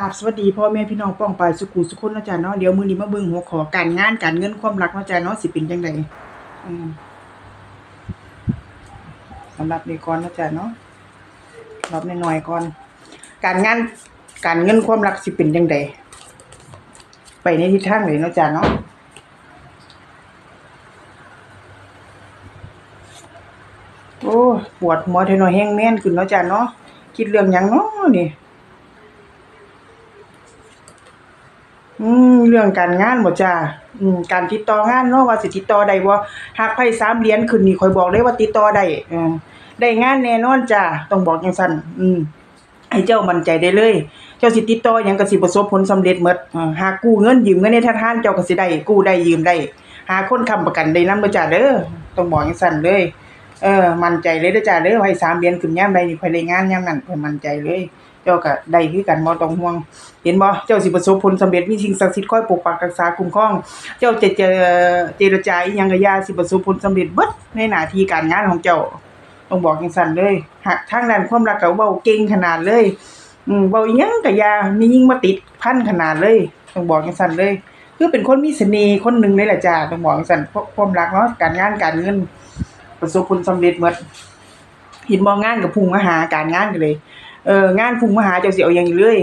ครับสวัสดีพ่อแม่พี่น้องป้องปายสุขุสุขคนนะจ๊ะเนาะเดี๋ยวมือนี้มาเบิ่งหัวขอการงานการเงินความรักนะจ๊ะเนาะสิเป็นจังไดสำหรับในก่อนนะจ๊ะเนาะรอบใน้อยก่อน การงานการเงินความรักสิเป็นจังไดไปในทิศทางไหนนะจ๊ะเนาะโอ้ปวดหัวเทน้อยแห้งแม่นขึ้นนะจ๊ะเนาะคิดเรื่องยังเนาะนี่ อืมเรื่องการงานบ่จ้าอืมการติดต่องานเนาะว่าสิติดต่อได้บ่หากไผสามเหรียญขึ้นนี่ข่อยบอกเลยว่าติดต่อได้เออได้งานแน่นอนจ้าต้องบอกจังซั่นอืมให้เจ้ามั่นใจได้เลย เจ้าสิติดต่อหยังก็สิประสบผลสำเร็จหมดเอหากกู้เงินยืมเงินในธนาคารเจ้าก็สิได้กู้ได้ยืมได้ หาคนค้ำประกันได้นำบ่จ้าเด้อต้องบอกจังซั่นเลย เออ มั่นใจเลยเด้อจ้าเด้อไผสามเหรียญขึ้นยามใดนี่ข่อยได้งานย่ามนั้นข่อยมั่นใจเลย เจ้าก็ได้คือกันบ่ต้องห่วง เห็นบ่เจ้าสิประสบผลสำเร็จมีสิ่งศักดิ์สิทธิ์คอยปกปักรักษาคุ้มครอง เจ้าจะเจอเจรจาอีหยังก็อย่าสิประสบผลสำเร็จเบิดในหน้าที่การงานของเจ้าต้องบอกจังซั่นเลยหากทางด้านความรักก็เว้าเก่งขนาดเลยอืมเว้าอีหยังก็อย่ามียิ่งมาติดพันขนาดเลยต้องบอกจังซั่นเลย คือเป็นคนมีเสน่ห์คนหนึ่งเลยแหละจ้าต้องบอกจังซั่นเพราะความรักเนาะการงานการเงิน ประสบผลสำเร็จหมดเห็นมองงานกับพุงมาหาการงานกันเลย เอองานพุงมาหาเจ้าสิเอาหยังอีกเลย